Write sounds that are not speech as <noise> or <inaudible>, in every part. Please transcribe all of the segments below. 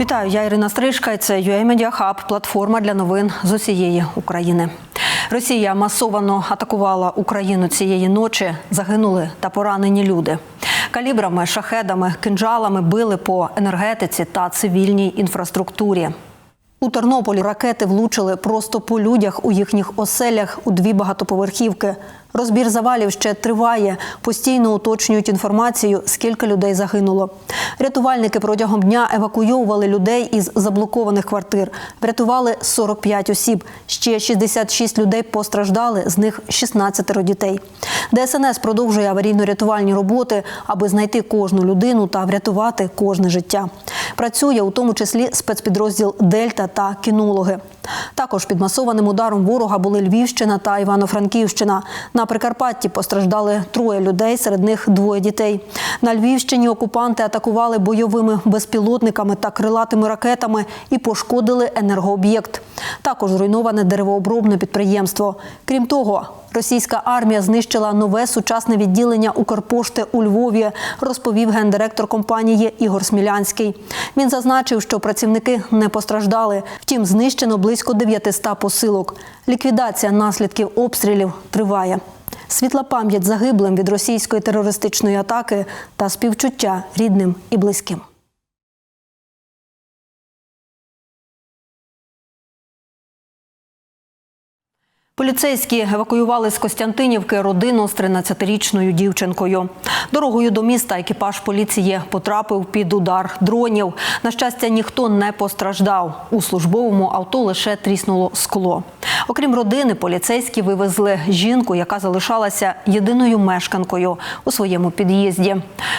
Вітаю, я Ірина Стрижка. Це UA Media Hub, платформа для новин з усієї України. Росія масовано атакувала Україну цієї ночі. Загинули та поранені люди. Калібрами, шахедами, кинджалами били по енергетиці та цивільній інфраструктурі. У Тернополі ракети влучили просто по людях у їхніх оселях у дві багатоповерхівки. Розбір завалів ще триває. Постійно уточнюють інформацію, скільки людей загинуло. Рятувальники протягом дня евакуйовували людей із заблокованих квартир. Врятували 45 осіб. Ще 66 людей постраждали, з них 16 дітей. ДСНС продовжує аварійно-рятувальні роботи, аби знайти кожну людину та врятувати кожне життя. Працює у тому числі спецпідрозділ Дельта та кінологи. Також під масованим ударом ворога були Львівщина та Івано-Франківщина. На Прикарпатті постраждали троє людей, серед них двоє дітей. На Львівщині окупанти атакували бойовими безпілотниками та крилатими ракетами і пошкодили енергооб'єкт. Також зруйноване деревообробне підприємство. Крім того, російська армія знищила нове сучасне відділення Укрпошти у Львові, розповів гендиректор компанії Ігор Смілянський. Він зазначив, що працівники не постраждали. Втім, знищено близько 900 посилок. Ліквідація наслідків обстрілів триває. Світла пам'ять загиблим від російської терористичної атаки та співчуття рідним і близьким. Поліцейські евакуювали з Костянтинівки родину з 13-річною дівчинкою. Дорогою до міста екіпаж поліції потрапив під удар дронів. На щастя, ніхто не постраждав. У службовому авто лише тріснуло скло. Окрім родини, поліцейські вивезли жінку, яка залишалася єдиною мешканкою у своєму під'їзді.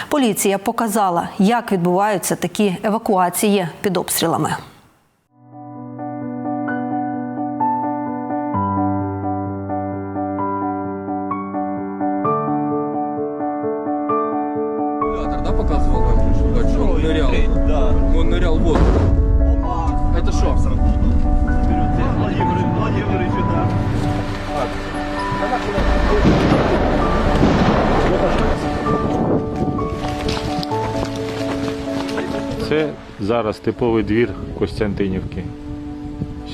Поліція показала, як відбуваються такі евакуації під обстрілами. Зараз типовий двір Костянтинівки.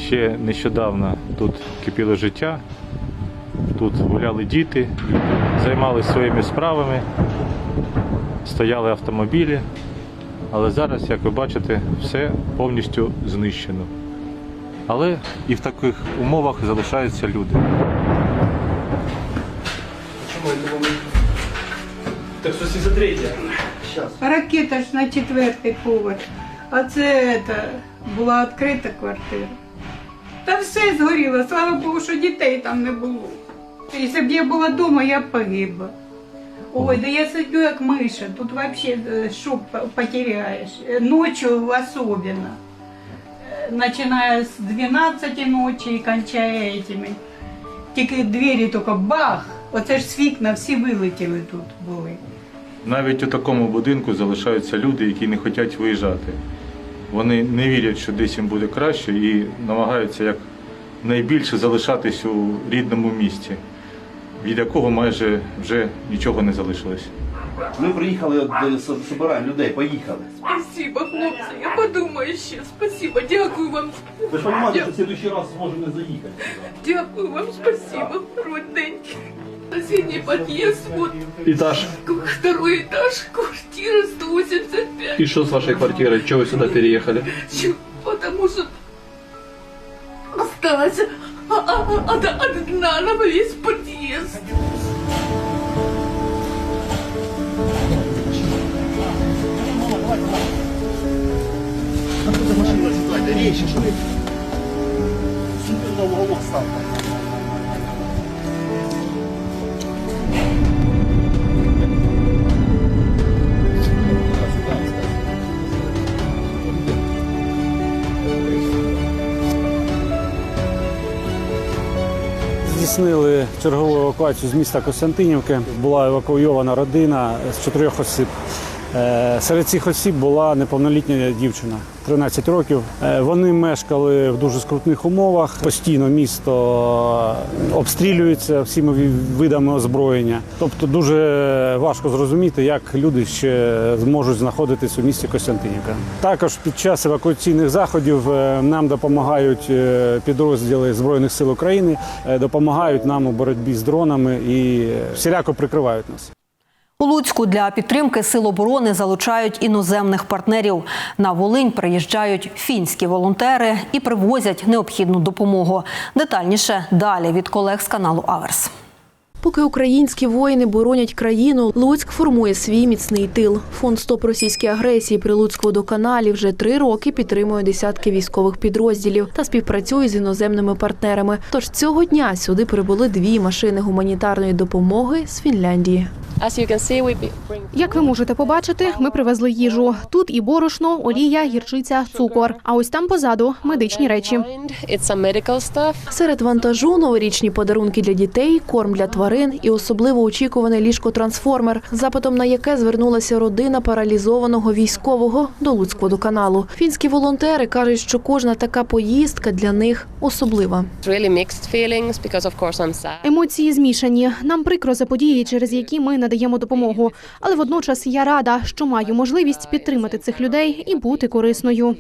Ще нещодавно тут кипіло життя, тут гуляли діти, займалися своїми справами, стояли автомобілі, але зараз, як ви бачите, все повністю знищено. Але і в таких умовах залишаються люди. Так что 73 Сейчас. Ракета ж на четвертий поверх. А це та, була відкрита квартира. Та все згоріло, слава Богу, що дітей там не було. Якщо б я була вдома, я б погибла. Ой, да я сидю як миша, тут вообще е, що потеряєш. Е, Ночью особенно. Е, Начиная з 12 ночі і кончая этими. Тільки двері тільки бах. Оце ж з вікна всі вилетіли тут були. Навіть у такому будинку залишаються люди, які не хочуть виїжджати. Вони не вірять, що десь їм буде краще і намагаються як найбільше залишатись у рідному місті, від якого майже вже нічого не залишилось. Ми приїхали, от, е, людей, поїхали. Спасибо, хлопці. Я подумаю ще. Спасибо, дякую вам. Ви ж розумієте, що в следующий раз зможемо не заїхати. Дякую вам, спасибо, родненький. Соседний подъезд, вот Этаж. второй этаж, квартира 185. И что с вашей квартирой? Чего вы сюда переехали? Потому что осталось а, а, а, од- одна на весь подъезд. Машина сідайте, речі, що ви? Сюди на уголок ставте. Здійснили чергову евакуацію з міста Костянтинівки. Була евакуйована родина з чотирьох осіб. Е, Серед цих осіб була неповнолітня дівчина 13 років. Е, Вони мешкали в дуже скрутних умовах. Постійно місто обстрілюється всіми ві- видами озброєння. Тобто дуже важко зрозуміти, як люди ще зможуть знаходитись у місті Костянтинівка. Також під час евакуаційних заходів е, нам допомагають е, підрозділи Збройних сил України, е, допомагають нам у боротьбі з дронами і е, всіляко прикривають нас. У Луцьку для підтримки сил оборони залучають іноземних партнерів. На Волинь приїжджають фінські волонтери і привозять необхідну допомогу. Детальніше далі від колег з каналу Аверс. Поки українські воїни боронять країну, Луцьк формує свій міцний тил. Фонд «Стоп російській агресії при Луцькводоканалі вже три роки підтримує десятки військових підрозділів та співпрацює з іноземними партнерами. Тож цього дня сюди прибули дві машини гуманітарної допомоги з Фінляндії. Як ви можете побачити, ми привезли їжу. Тут і борошно, олія, гірчиця, цукор. А ось там позаду медичні речі. Серед вантажу новорічні подарунки для дітей, корм для тварин і особливо очікуваний ліжко-трансформер, запитом на яке звернулася родина паралізованого військового до Луцькводоканалу. Фінські волонтери кажуть, що кожна така поїздка для них особлива. Емоції змішані. Нам прикро за події, через які ми надаємо допомогу. Але водночас я рада, що маю можливість підтримати цих людей і бути корисною.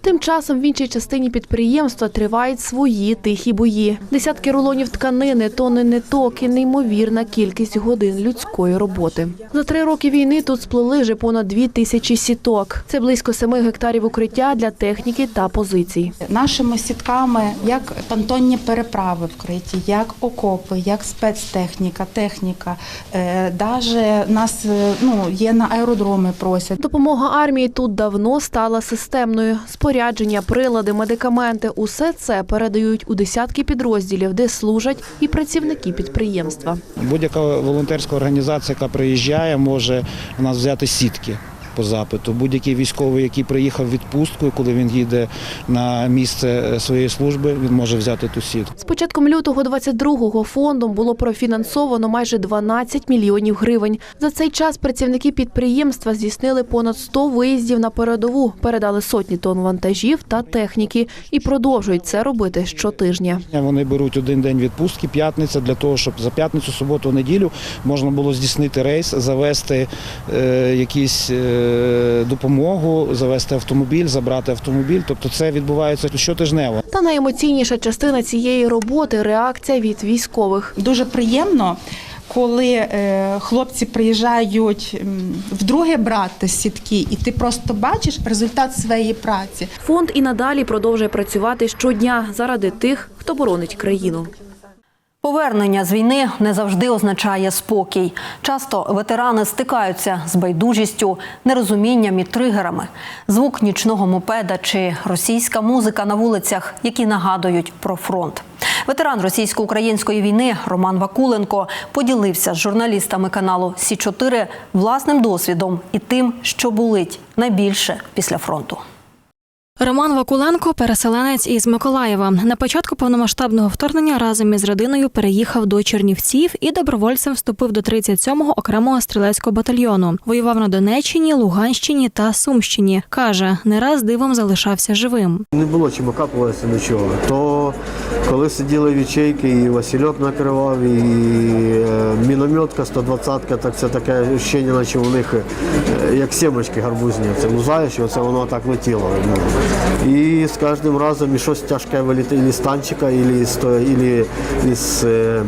Тим часом в іншій частині підприємства тривають свої тихі бої. Десятки рулонів тканини, тони ниток і неймовірна кількість годин людської роботи. За три роки війни тут сплели вже понад дві тисячі сіток. Це близько семи гектарів укриття для техніки та позицій. Нашими сітками як понтонні переправи вкриті, як окопи, як спецтехніка, техніка. Е, Даже нас е, ну, є на аеродроми просять. Допомога армії тут давно стала системною. Спорядження, прилади, медикаменти усе це передають у десятки підрозділів, де служать і працівники підприємства. Будь-яка волонтерська організація, яка приїжджає, може в нас взяти сітки по запиту. Будь-який військовий, який приїхав в відпустку, коли він їде на місце своєї служби, він може взяти ту сітку. З початком лютого 22-го фондом було профінансовано майже 12 мільйонів гривень. За цей час працівники підприємства здійснили понад 100 виїздів на передову, передали сотні тонн вантажів та техніки і продовжують це робити щотижня. Вони беруть один день відпустки, п'ятниця, для того, щоб за п'ятницю, суботу, неділю можна було здійснити рейс, завести е, якісь. е, Допомогу завести автомобіль, забрати автомобіль. Тобто це відбувається щотижнево. Та найемоційніша частина цієї роботи реакція від військових. Дуже приємно, коли е, хлопці приїжджають вдруге брати сітки, і ти просто бачиш результат своєї праці. Фонд і надалі продовжує працювати щодня заради тих, хто боронить країну. Повернення з війни не завжди означає спокій. Часто ветерани стикаються з байдужістю, нерозумінням і тригерами. Звук нічного мопеда чи російська музика на вулицях, які нагадують про фронт. Ветеран російсько-української війни Роман Вакуленко поділився з журналістами каналу Сі 4 власним досвідом і тим, що болить найбільше після фронту. Роман Вакуленко, переселенець із Миколаєва. На початку повномасштабного вторгнення разом із родиною переїхав до Чернівців і добровольцем вступив до 37-го окремого стрілецького батальйону. Воював на Донеччині, Луганщині та Сумщині. Каже, не раз дивом залишався живим. Не було чим окапуватися нічого. То коли сиділи в ячейки, і Васильок накривав, і е, мінометка 120-ка, так це таке ощущення, наче у них е, як сімочки гарбузні. Це лузаєш, і оце воно так летіло. Ну. І з кожним разом і щось тяжке вилітає ілі з танчика, ілі з, із е,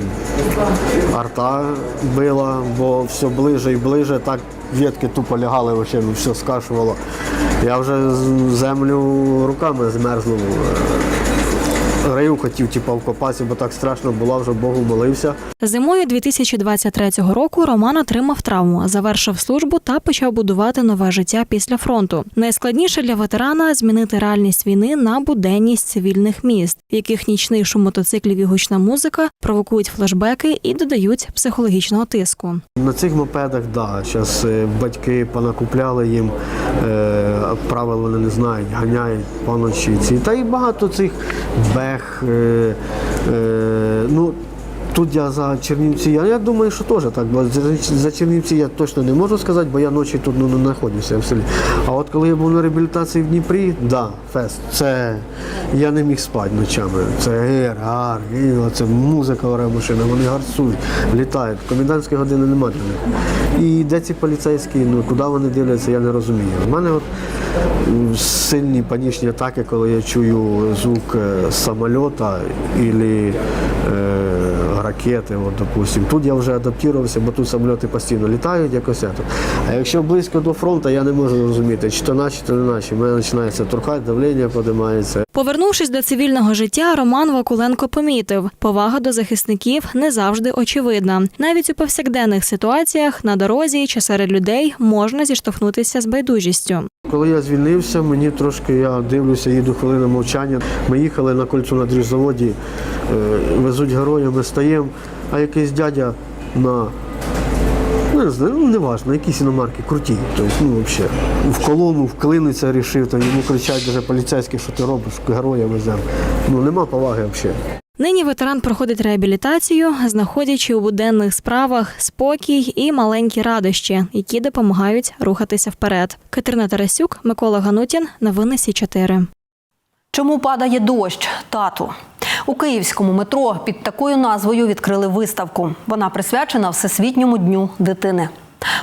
арта била, бо все ближе і ближе. Так ветки тупо лягали, вообще, ну, все скашувало. Я вже землю руками змерзнув. Раю хотів типу, вкопатися, бо так страшно було, вже Богу молився. Зимою 2023 року Роман отримав травму, завершив службу та почав будувати нове життя після фронту. Найскладніше для ветерана змінити реальність війни на буденність цивільних міст, в яких нічний шум мотоциклів і гучна музика провокують флешбеки і додають психологічного тиску. На цих мопедах, да, зараз батьки понакупляли їм, е, правил вони не знають, ганяють поночі ці. Та й багато цих бех. Е, е, ну, Тут я за Чернівці, я, я думаю, що теж так. Бо за, Чернівці я точно не можу сказати, бо я ночі тут ну, не знаходжуся в селі. А от коли я був на реабілітації в Дніпрі, да, фест, це я не міг спати ночами. Це гер, гар, і оце музика ора машина, вони гарцують, літають. Комендантської години немає для них. І де ці поліцейські, ну куди вони дивляться, я не розумію. У мене от сильні панічні атаки, коли я чую звук е, самольота або ракети, от, допустим. Тут я вже адаптувався, бо тут самоліти постійно літають якось. це. А якщо близько до фронту, я не можу зрозуміти, чи то наші, то не наші. У мене починається турхати, давлення піднімається. Повернувшись до цивільного життя, Роман Вакуленко помітив, повага до захисників не завжди очевидна. Навіть у повсякденних ситуаціях на дорозі чи серед людей можна зіштовхнутися з байдужістю. Коли я звільнився, мені трошки я дивлюся, їду хвилина мовчання. Ми їхали на кольцу на дріжзаводі, е, везуть героя, ми стаємо, а якийсь дядя на не знаю, ну не важно, якісь іномарки круті. Тобто, ну взагалі. В колону вклиниться, рішив, там йому кричать даже поліцейські, що ти робиш, героя веземо. Ну нема поваги взагалі. Нині ветеран проходить реабілітацію, знаходячи у буденних справах спокій і маленькі радощі, які допомагають рухатися вперед. Катерина Тарасюк, Микола Ганутін, новини Сі 4 Чому падає дощ, тату? У київському метро під такою назвою відкрили виставку. Вона присвячена Всесвітньому дню дитини.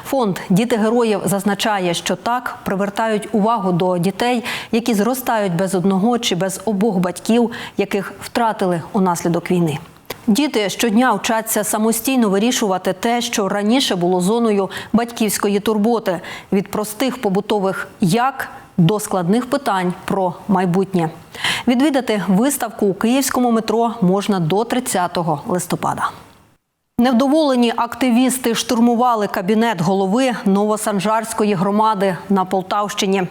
Фонд Діти героїв зазначає, що так привертають увагу до дітей, які зростають без одного чи без обох батьків, яких втратили унаслідок війни. Діти щодня вчаться самостійно вирішувати те, що раніше було зоною батьківської турботи від простих побутових як до складних питань про майбутнє. Відвідати виставку у київському метро можна до 30 листопада. Невдоволені активісти штурмували кабінет голови Новосанжарської громади на Полтавщині.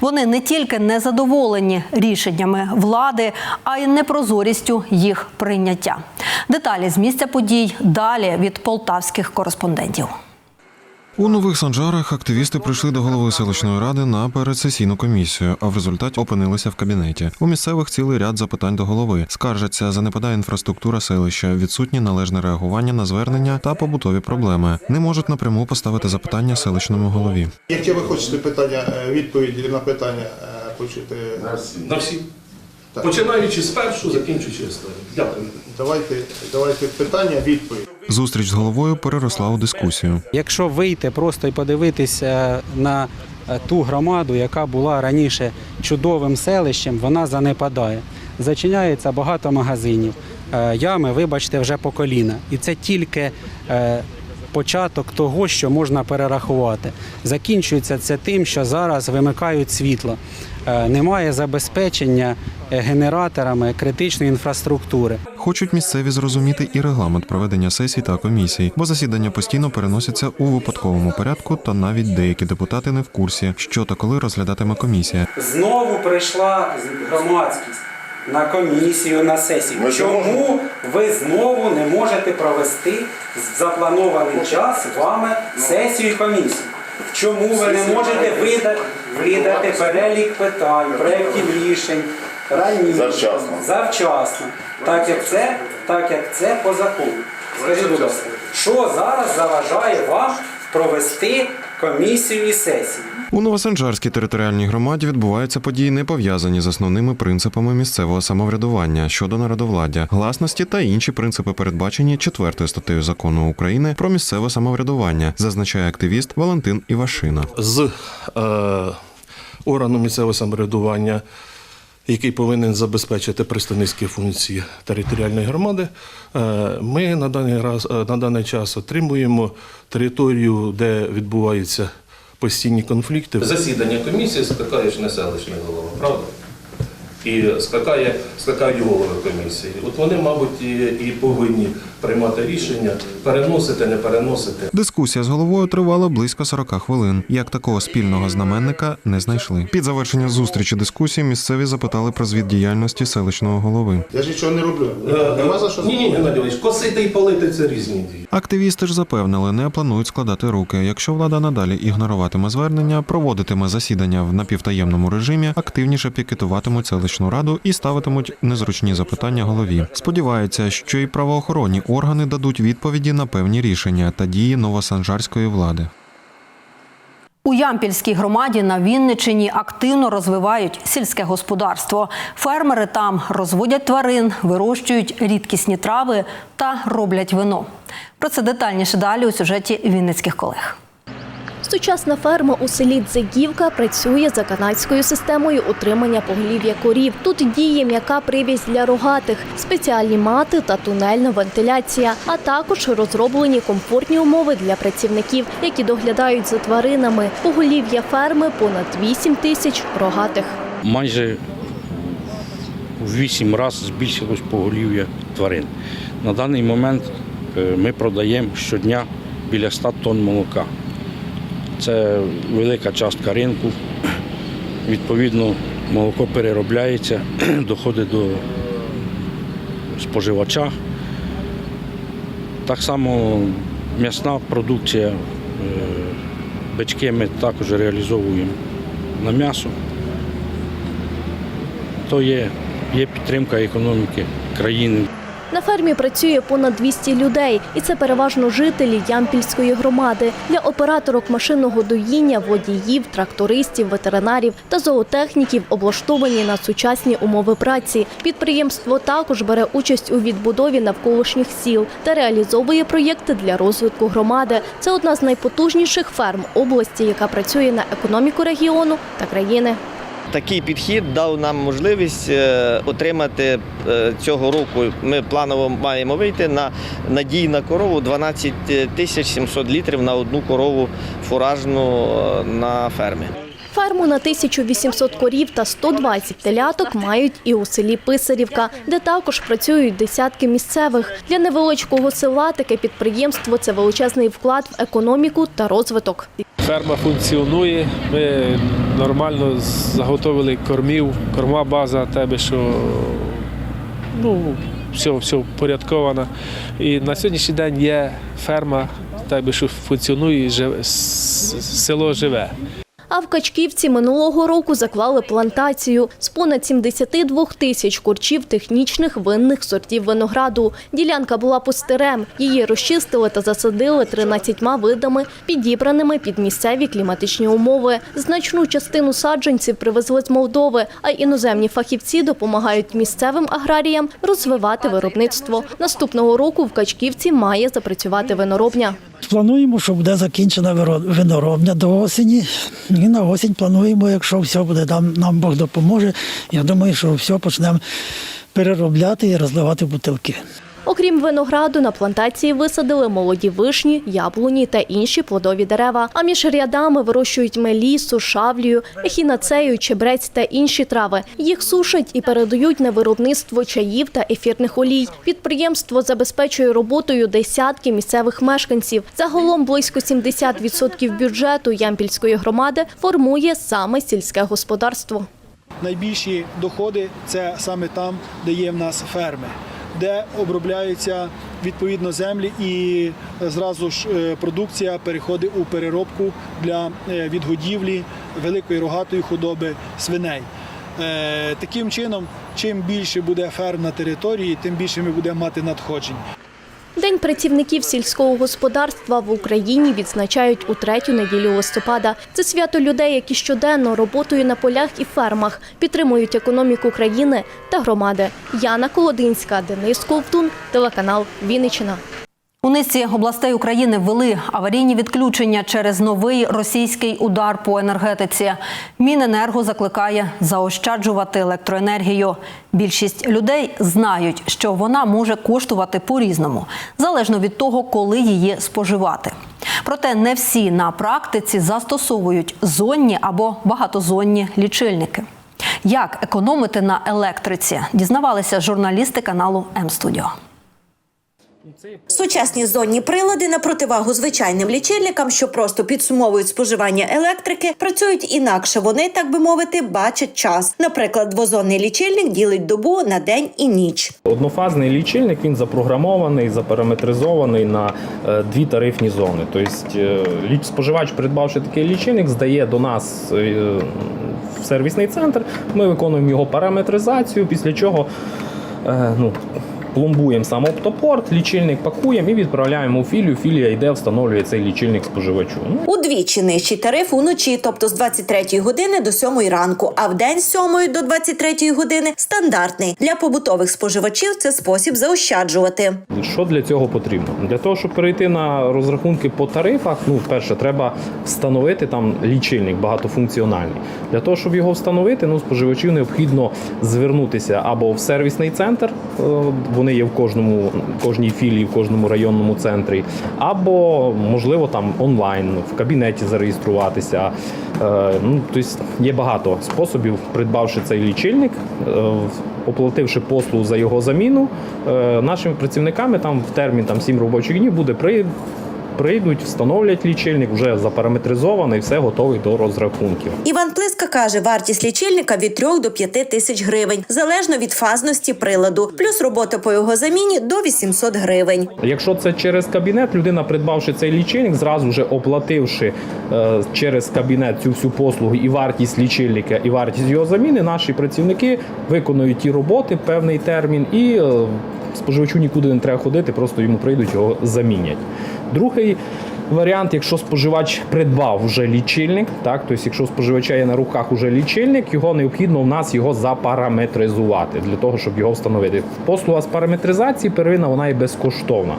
Вони не тільки не задоволені рішеннями влади, а й непрозорістю їх прийняття. Деталі з місця подій далі від полтавських кореспондентів. У нових санжарах активісти прийшли до голови селищної ради на передсесійну комісію, а в результаті опинилися в кабінеті. У місцевих цілий ряд запитань до голови. Скаржаться, занепадає інфраструктура селища, відсутнє належне реагування на звернення та побутові проблеми. Не можуть напряму поставити запитання селищному голові. Яке ви хочете питання, е, відповіді на питання е, почути? На всі. Починаючи з першого, закінчуючи останнім. Дякую. Давайте, давайте питання, відповідь. Зустріч з головою переросла у дискусію. Якщо вийти просто і подивитися на е, ту громаду, яка була раніше чудовим селищем, вона занепадає. Зачиняється багато магазинів, е, ями, вибачте, вже по коліна. І це тільки е, початок того, що можна перерахувати. Закінчується це тим, що зараз вимикають світло. Е, Немає забезпечення е, генераторами критичної інфраструктури. Хочуть місцеві зрозуміти і регламент проведення сесій та комісій, бо засідання постійно переносяться у випадковому порядку, та навіть деякі депутати не в курсі, що та коли розглядатиме комісія. Знову прийшла громадськість на комісію, на сесію. Чому ви знову не можете провести в запланований час вами сесію і комісію? Чому ви не можете видати, видати перелік питань, проєктів рішень раніше, Завчасно. завчасно, так як це, так як це по закону? Скажіть, будь ласка, що зараз заважає вам провести комісію і сесії. У Новосанжарській територіальній громаді відбуваються події, не пов'язані з основними принципами місцевого самоврядування щодо народовладдя, гласності та інші принципи, передбачені четвертою статтею закону України про місцеве самоврядування, зазначає активіст Валентин Івашина. З е, органу місцевого самоврядування, який повинен забезпечити представницькі функції територіальної громади, е, ми на даний, раз, е, на даний час отримуємо територію, де відбуваються постійні конфлікти. Засідання комісії скликає ж не селищний голова, правда? І скакає, скакають голови комісії. От вони, мабуть, і, і повинні приймати рішення, переносити, не переносити. Дискусія з головою тривала близько 40 хвилин. Як такого спільного знаменника не знайшли. Під завершення зустрічі дискусії місцеві запитали про звіт діяльності селищного голови. Я ж нічого не роблю. Е, Нема за що Ні, ні, Геннадій Іванович, косити і палити це різні дії. Активісти ж запевнили, не планують складати руки. Якщо влада надалі ігноруватиме звернення, проводитиме засідання в напівтаємному режимі, активніше пікетуватимуть селищну раду і ставитимуть незручні запитання голові. Сподіваються, що і правоохоронні Органи дадуть відповіді на певні рішення та дії новосанжарської влади. У Ямпільській громаді на Вінничині активно розвивають сільське господарство. Фермери там розводять тварин, вирощують рідкісні трави та роблять вино. Про це детальніше далі у сюжеті вінницьких колег. Сучасна ферма у селі Дзигівка працює за канадською системою утримання поголів'я корів. Тут діє м'яка привязь для рогатих, спеціальні мати та тунельна вентиляція, а також розроблені комфортні умови для працівників, які доглядають за тваринами. Поголів'я ферми понад 8 тисяч рогатих. майже в 8 разів збільшилось поголів'я тварин. На даний момент е, ми продаємо щодня біля 100 тонн молока. Це велика частка ринку. Відповідно, молоко переробляється, <clears throat> доходить до споживача. Так само м'ясна продукція, е, бички ми також реалізовуємо на м'ясо то є, є підтримка економіки країни. На фермі працює понад 200 людей, і це переважно жителі Ямпільської громади. Для операторок машинного доїння, водіїв, трактористів, ветеринарів та зоотехніків облаштовані на сучасні умови праці. Підприємство також бере участь у відбудові навколишніх сіл та реалізовує проєкти для розвитку громади. Це одна з найпотужніших ферм області, яка працює на економіку регіону та країни. Такий підхід дав нам можливість е, отримати е, цього року. Ми планово маємо вийти на надій на корову 12 тисяч 700 літрів на одну корову фуражну е, на фермі. Ферму на 1800 корів та 120 теляток мають і у селі Писарівка, де також працюють десятки місцевих. Для невеличкого села таке підприємство це величезний вклад в економіку та розвиток. Ферма функціонує. Ми нормально заготовили кормів, корма база, тебе, що ну, все, все порядковано. І на сьогоднішній день є ферма, тебе, що функціонує, село живе. А в Качківці минулого року заклали плантацію з понад 72 тисяч корчів технічних винних сортів винограду. Ділянка була пустирем. Її розчистили та засадили 13 видами, підібраними під місцеві кліматичні умови. Значну частину саджанців привезли з Молдови, а іноземні фахівці допомагають місцевим аграріям розвивати виробництво. Наступного року в Качківці має запрацювати виноробня. Плануємо, що буде закінчена виноробня до осені. І на осінь плануємо, якщо все буде, там нам Бог допоможе. Я думаю, що все почнемо переробляти і розливати бутилки. Окрім винограду, на плантації висадили молоді вишні, яблуні та інші плодові дерева. А між рядами вирощують мелісу, шавлію, ехінацею, чебрець та інші трави. Їх сушать і передають на виробництво чаїв та ефірних олій. Підприємство забезпечує роботою десятки місцевих мешканців. Загалом близько 70% бюджету Ямпільської громади формує саме сільське господарство. Найбільші доходи це саме там, де є в нас ферми, де обробляються відповідно землі і зразу ж е, продукція переходить у переробку для е, відгодівлі великої рогатої худоби свиней. Е, Таким чином, чим більше буде ферм на території, тим більше ми будемо мати надходжень. День працівників сільського господарства в Україні відзначають у третю неділю листопада. Це свято людей, які щоденно роботою на полях і фермах підтримують економіку країни та громади. Яна Колодинська, Денис Ковтун, телеканал Вінниччина. У низці областей України ввели аварійні відключення через новий російський удар по енергетиці. Міненерго закликає заощаджувати електроенергію. Більшість людей знають, що вона може коштувати по-різному, залежно від того, коли її споживати. Проте не всі на практиці застосовують зонні або багатозонні лічильники. Як економити на електриці, дізнавалися журналісти каналу М-Студіо. Сучасні зонні прилади на противагу звичайним лічильникам, що просто підсумовують споживання електрики, працюють інакше. Вони, так би мовити, бачать час. Наприклад, двозонний лічильник ділить добу на день і ніч. Однофазний лічильник він запрограмований, запараметризований на е, дві тарифні зони. Тобто е, споживач, придбавши такий лічильник, здає до нас е, в сервісний центр. Ми виконуємо його параметризацію, після чого ну, пломбуємо сам оптопорт, лічильник пакуємо і відправляємо у філію. Філія йде, встановлює цей лічильник споживачу. Ну, Удвічі нижчий тариф уночі, тобто з 23 години до 7 ранку, а в день з 7 до 23 години стандартний. Для побутових споживачів це спосіб заощаджувати. Що для цього потрібно? Для того, щоб перейти на розрахунки по тарифах, ну, перше, треба встановити там лічильник багатофункціональний. Для того, щоб його встановити, ну, споживачів необхідно звернутися або в сервісний центр, е, вони є в кожному, кожній філії, в кожному районному центрі, або, можливо, там онлайн, в кабінеті зареєструватися. Е, Ну, тобто є багато способів, придбавши цей лічильник, е, оплативши послугу за його заміну, е, нашими працівниками там в термін там, 7 робочих днів буде при. Прийдуть, встановлять лічильник, вже запараметризований, все готовий до розрахунків. Іван Плиска каже, вартість лічильника від 3 до 5 тисяч гривень, залежно від фазності приладу, плюс робота по його заміні до 800 гривень. Якщо це через кабінет, людина, придбавши цей лічильник, зразу вже оплативши е, через кабінет цю всю послугу і вартість лічильника, і вартість його заміни, наші працівники виконують ті роботи певний термін і е, споживачу нікуди не треба ходити, просто йому прийдуть його замінять. Другий варіант, якщо споживач придбав вже лічильник, так тобто, якщо споживача є на руках уже лічильник, його необхідно в нас його запараметризувати для того, щоб його встановити. Послуга з параметризації первинна вона і безкоштовна.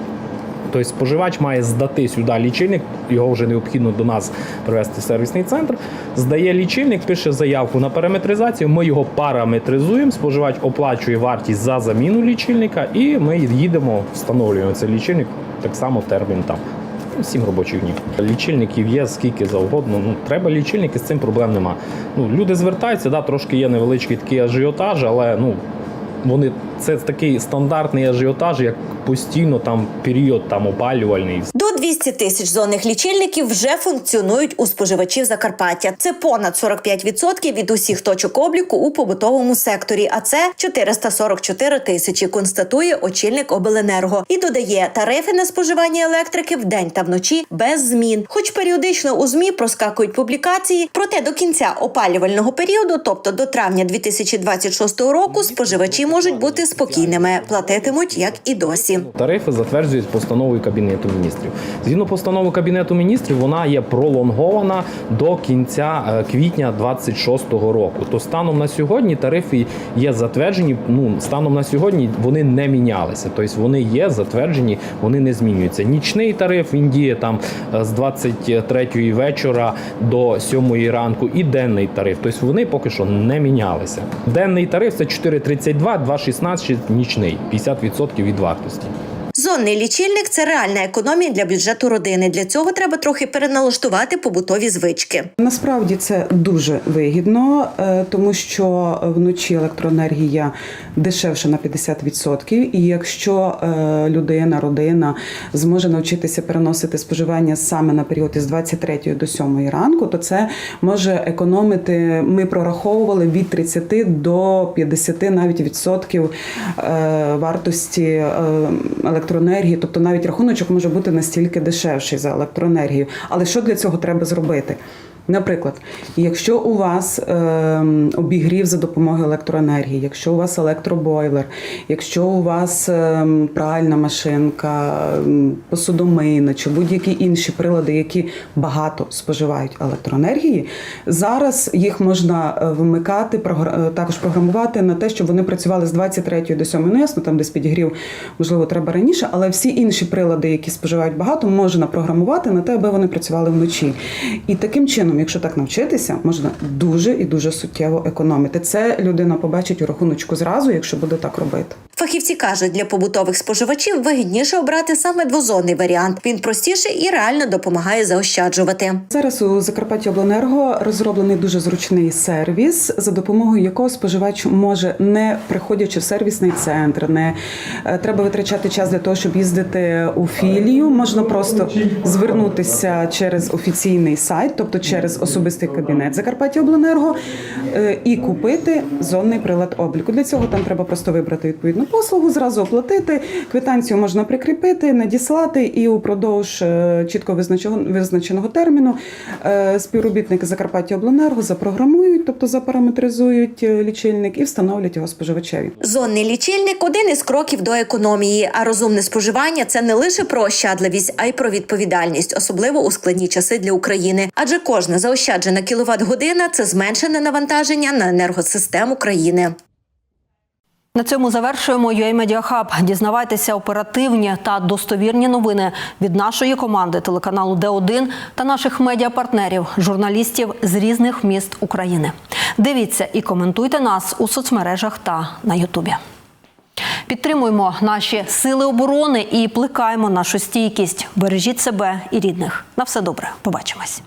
Тобто споживач має здати сюди лічильник, його вже необхідно до нас привезти в сервісний центр. Здає лічильник, пише заявку на параметризацію. Ми його параметризуємо. Споживач оплачує вартість за заміну лічильника, і ми їдемо, встановлюємо цей лічильник так само термін там. Сім робочих днів. Лічильників є скільки завгодно. Ну треба лічильники, з цим проблем нема. Ну люди звертаються, да, трошки є невеличкий такий ажіотаж, але ну вони це такий стандартний ажіотаж, як постійно там період там опалювальний. До 200 тисяч зонних лічильників вже функціонують у споживачів Закарпаття. Це понад 45% від усіх точок обліку у побутовому секторі. А це 444 тисячі. Констатує очільник обленерго і додає тарифи на споживання електрики вдень та вночі без змін. Хоч періодично у змі проскакують публікації, проте до кінця опалювального періоду, тобто до травня 2026 року, споживачі можуть бути спокійними, платитимуть як і досі. Тарифи затверджують постановою Кабінету міністрів. Згідно постанови Кабінету міністрів, вона є пролонгована до кінця е, квітня 26-го року. То станом на сьогодні тарифи є затверджені. Ну станом на сьогодні вони не мінялися. Тобто вони є затверджені, вони не змінюються. Нічний тариф він діє там е, з 23-ї вечора до 7-ї ранку, і денний тариф. Тобто вони поки що не мінялися. Денний тариф це 4,32, 2,16, нічний 50% від вартості. Зонний лічильник це реальна економія для бюджету родини. Для цього треба трохи переналаштувати побутові звички. Насправді це дуже вигідно, е, тому що вночі електроенергія дешевша на 50%. І якщо е, людина, родина зможе навчитися переносити споживання саме на період із 23 до 7 ранку, то це може економити. Ми прораховували від 30 до 50 навіть відсотків е, вартості е, електроенергії. Тобто навіть рахуночок може бути настільки дешевший за електроенергію. Але що для цього треба зробити? Наприклад, якщо у вас е, обігрів за допомогою електроенергії, якщо у вас електробойлер, якщо у вас е, пральна машинка, м, посудомийна чи будь-які інші прилади, які багато споживають електроенергії, зараз їх можна е, вимикати, е, також програмувати на те, щоб вони працювали з 23 до 7. Ну ясно, там десь підігрів, можливо, треба раніше, але всі інші прилади, які споживають багато, можна програмувати на те, аби вони працювали вночі. І таким чином, якщо так навчитися, можна дуже і дуже суттєво економити. Це людина побачить у рахуночку зразу, якщо буде так робити. Фахівці кажуть, для побутових споживачів вигідніше обрати саме двозонний варіант. Він простіший і реально допомагає заощаджувати. Зараз у Закарпаття Обленерго розроблений дуже зручний сервіс, за допомогою якого споживач може, не приходячи в сервісний центр, не е, треба витрачати час для того, щоб їздити у філію. Можна просто звернутися через офіційний сайт, тобто через особистий кабінет Закарпаття Обленерго, е, і купити зонний прилад обліку. Для цього там треба просто вибрати відповідну послугу, зразу оплатити. Квитанцію можна прикріпити, надіслати, і упродовж е, чітко визначеного, терміну е, співробітники Закарпаття Обленерго запрограмують, тобто запараметризують е, лічильник і встановлять його споживачеві. Зонний лічильник один із кроків до економії. А розумне споживання це не лише про ощадливість, а й про відповідальність, особливо у складні часи для України. Адже кожна заощаджена кіловат-година це зменшене навантаження на енергосистему країни. На цьому завершуємо UA Media Hub. Дізнавайтеся оперативні та достовірні новини від нашої команди телеканалу Д1 та наших медіапартнерів, журналістів з різних міст України. Дивіться і коментуйте нас у соцмережах та на Ютубі. Підтримуємо наші сили оборони і плекаємо нашу стійкість. Бережіть себе і рідних. На все добре. Побачимось.